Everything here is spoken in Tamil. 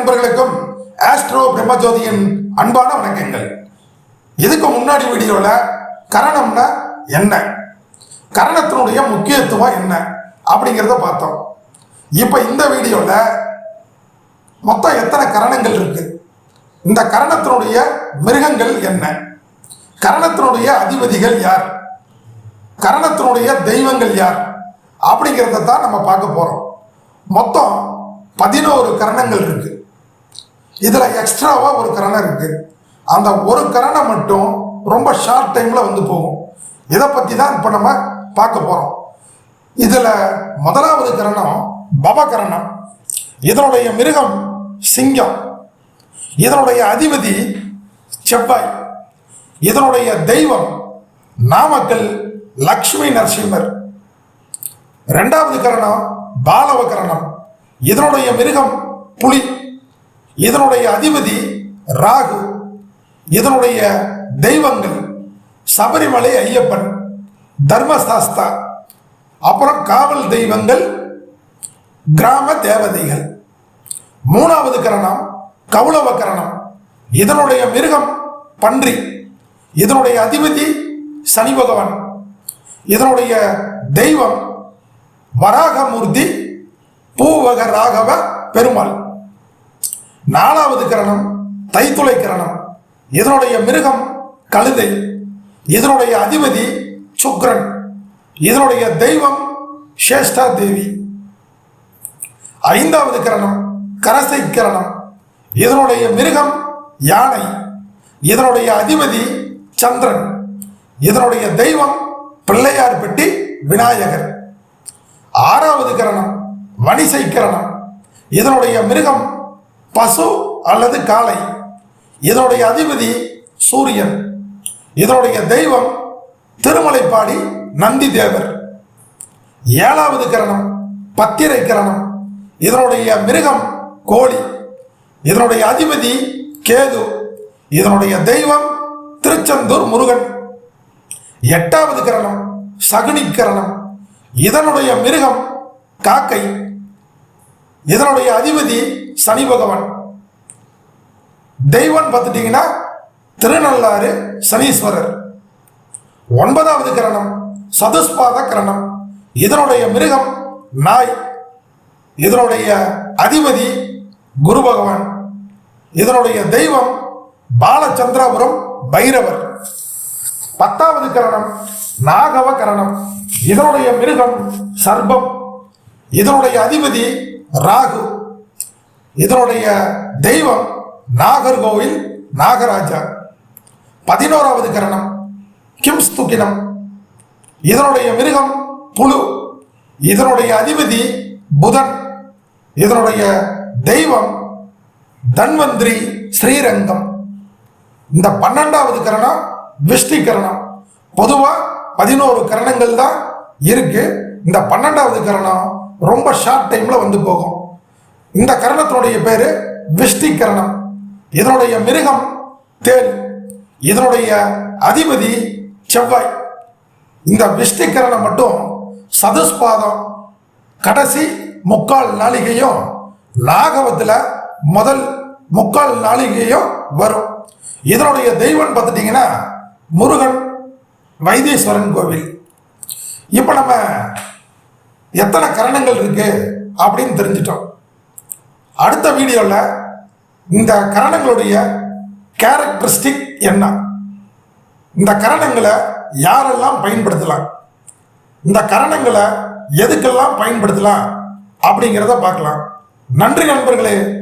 நண்பர்களுக்கும் ஆஸ்ட்ரோ பிரம்மஜோதியின் அன்பான வணக்கங்கள். இதுக்கு முன்னாடி வீடியோவில் கரணம்னா என்ன? கரணத்தினுடைய முக்கியத்துவம் என்ன? அப்படிங்கிறத பார்த்தோம். இப்போ இந்த வீடியோவில் மொத்தம் எத்தனை கரணங்கள் இருக்கு? இந்த கரணத்தினுடைய மிருகங்கள் என்ன? கரணத்தினுடைய அதிபதிகள் யார்? கரணத்தினுடைய தெய்வங்கள் யார்? அப்படிங்கிறத தான் நம்ம பார்க்க போகிறோம் மொத்தம் பதினோரு கரணங்கள் இருக்குது இதில் எக்ஸ்ட்ராவாக ஒரு கரணம் இருக்குது அந்த ஒரு கரணம் மட்டும் ரொம்ப ஷார்ட் டைமில் வந்து போகும். இதை பற்றி தான் இப்போ நம்ம பார்க்க போகிறோம் இதில் முதலாவது கரணம் பவகரணம் இதனுடைய மிருகம் சிங்கம். இதனுடைய அதிபதி செவ்வாய். இதனுடைய தெய்வம் நாமக்கல் லக்ஷ்மி நரசிம்மர். ரெண்டாவது கரணம் பாலவ கரணம். இதனுடைய மிருகம் புலி. இதனுடைய அதிபதி ராகு இதனுடைய தெய்வங்கள் சபரிமலை ஐயப்பன் தர்மசாஸ்தா அப்புறம் காவல் தெய்வங்கள் கிராம தேவதைகள். மூணாவது கரணம் கௌளவ கரணம். இதனுடைய மிருகம் பன்றி இதனுடைய அதிபதி சனி பகவான். இதனுடைய தெய்வம் வராகமூர்த்தி பூவக ராகவ பெருமாள். நாலாவது கிரணம் தைத்துளை கிரணம். இதனுடைய மிருகம் கழுதை இதனுடைய அதிபதி சுக்ரன் இதனுடைய தெய்வம் சேஷ்டா தேவி. ஐந்தாவது கிரணம் கரசை கிரணம். இதனுடைய மிருகம் யானை இதனுடைய அதிபதி சந்திரன் இதனுடைய தெய்வம் பிள்ளையார் பெட்டி விநாயகர். ஆறாவது கிரணம் வணிசை கிரணம். இதனுடைய மிருகம் பசு அல்லது காளை. இதனுடைய அதிபதி சூரியன். இதனுடைய தெய்வம் திருமலைப்பாடி நந்தி தேவர். ஏழாவது கிரணம் பத்திரை கிரணம். இதனுடைய மிருகம் கோழி. இதனுடைய அதிபதி கேது. இதனுடைய தெய்வம் திருச்செந்தூர் முருகன். எட்டாவது கிரணம் சகுனி கிரணம். இதனுடைய மிருகம் காக்கை. இதனுடைய அதிபதி சனி பகவான். தெய்வம் பார்த்துட்டீங்கன்னா திருநள்ளாறு சனீஸ்வரர். ஒன்பதாவது கிரணம் சதுஸ்பாத கிரணம். இதனுடைய மிருகம் நாய். இதனுடைய அதிபதி குரு பகவான். இதனுடைய தெய்வம் பாலச்சந்திராபுரம் பைரவர். பத்தாவது கரணம் நாகவ கரணம். இதனுடைய மிருகம் சர்பம். இதனுடைய அதிபதி ராகு. இதனுடைய தெய்வம் நாகர்கோவில் நாகராஜா. பதினோராவது கரணம் கிம்ஸ்துகினம் இதனுடைய மிருகம் புழு இதனுடைய அதிபதி புதன். இதனுடைய தெய்வம் தன்வந்திரி ஸ்ரீரங்கம். இந்த பன்னெண்டாவது கரணம் விஷ்டி கரணம். பொதுவாக பதினோரு கரணங்கள் தான் இருக்கு. இந்த பன்னெண்டாவது கரணம் ரொம்ப ஷார்ட் டைம்ல வந்து போகும். இந்த கரணத்தினுடைய பேரு விஷ்டி கரணம் இதனுடைய மிருகம் தேல் இதனுடைய அதிபதி செவ்வாய். இந்த விஷ்டி கரணம் மட்டும் சதுஸ்பாதம் கடைசி முக்கால் நாளிகையும் லாகவத்தில் முதல் முக்கால் நாளிகையும் வரும். இதனுடைய தெய்வம் பார்த்துட்டிங்கன்னா முருகன் வைத்தீஸ்வரன் கோவில். இப்போ நம்ம எத்தனை கரணங்கள் இருக்கு அப்படின்னு தெரிஞ்சிட்டோம். அடுத்த வீடியோவில் இந்த கரணங்களுடைய கேரக்டரிஸ்டிக் என்ன? இந்த கரணங்களை யாரெல்லாம் பயன்படுத்தலாம்? இந்த கரணங்களை எதுக்கெல்லாம் பயன்படுத்தலாம்? அப்படிங்கிறத பார்க்கலாம். நன்றி நண்பர்களே.